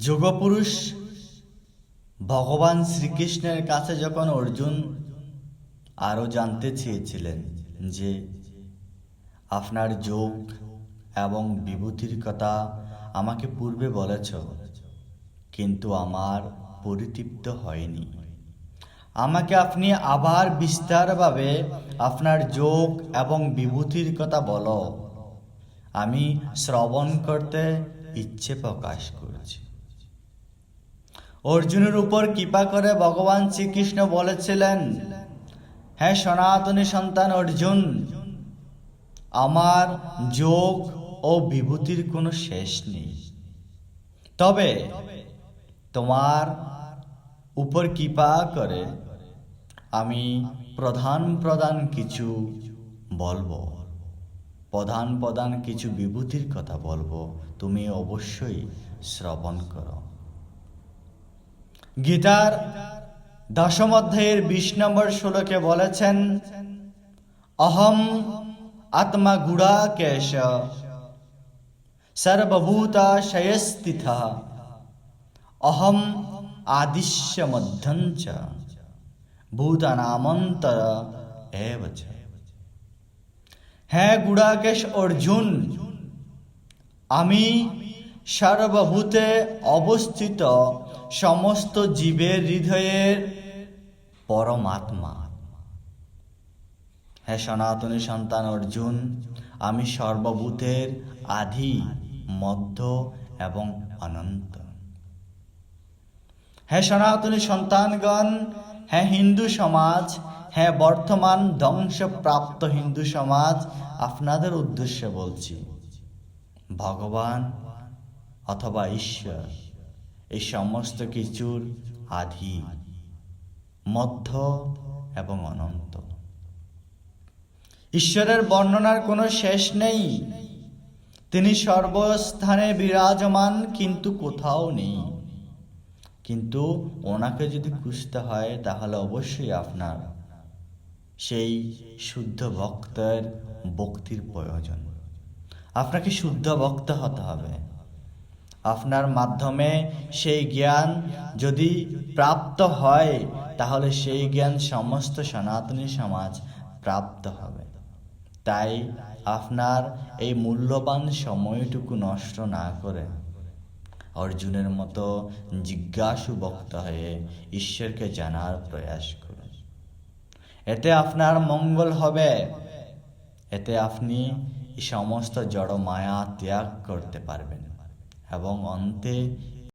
যোগপুরুষ ভগবান শ্রীকৃষ্ণের কাছে যখন অর্জুন আরও জানতে চেয়েছিলেন যে আপনার যোগ এবং বিভূতির কথা আমাকে পূর্বে বলেছ, কিন্তু আমার পরিতৃপ্ত হয়নি। আমাকে আপনি আবার বিস্তারভাবে আপনার যোগ এবং বিভূতির কথা বলো। আমি শ্রবণ করতে ইচ্ছে প্রকাশ করছি। অর্জুনের উপর কৃপা করে ভগবান শ্রীকৃষ্ণ বলেছিলেন হ্যাঁ সনাতনী সন্তান অর্জুন, আমার যোগ ও বিভূতির কোনো শেষ নেই। তবে তোমার উপর কৃপা করে আমি প্রধান প্রধান কিছু বলব। প্রধান প্রধান কিছু বিভূতির কথা বলব। তুমি অবশ্যই শ্রবণ করো। গীতার দশম অধ্যায়ের বিশ নম্বর শ্লোকে বলেছেন, অহম আত্মা গুড়া কেশ, সর্বভূতা শয়স্থিত, অহম আদিশ্য মধ্যঞ্চ, ভূতানামন্তর এব চ। হ্যাঁ গুড়াকেশ অর্জুন, আমি সর্বভূতে অবস্থিত সমস্ত জীবের হৃদয়ের পরমাত্মা। হ্যাঁ সনাতনী সন্তান অর্জুন, আমি সর্বভূতের আদি, মধ্য এবং অনন্ত। হ্যাঁ সনাতনী সন্তানগণ হ্যাঁ হিন্দু সমাজ হ্যাঁ বর্তমান ধ্বংসপ্রাপ্ত হিন্দু সমাজ, আপনাদের উদ্দেশ্যে বলছি, ভগবান অথবা ঈশ্বর, এই সমস্ত কিছুর আদি, মধ্য এবং অনন্ত। ঈশ্বরের বর্ণনার কোনো শেষ নেই। তিনি সর্বস্থানে বিরাজমান, কিন্তু কোথাও নেই। কিন্তু ওনাকে যদি খুঁজতে হয়, তাহলে অবশ্যই আপনার সেই শুদ্ধ ভক্তের ভক্তির প্রয়োজন। আপনাকে শুদ্ধ ভক্ত হতে হবে। আপনার মাধ্যমে সেই জ্ঞান যদি প্রাপ্ত হয়, তাহলে সেই জ্ঞান সমস্ত সনাতনী সমাজ প্রাপ্ত হবে। তাই আপনার এই মূল্যবান সময়টুকু নষ্ট না করে অর্জুনের মতো জিজ্ঞাসু বক্তা হয়ে ঈশ্বরকে জানার প্রয়াস করুন। এতে আপনার মঙ্গল হবে। এতে আপনি সমস্ত জড় মায়া ত্যাগ করতে পারবেন। এবং অন্তে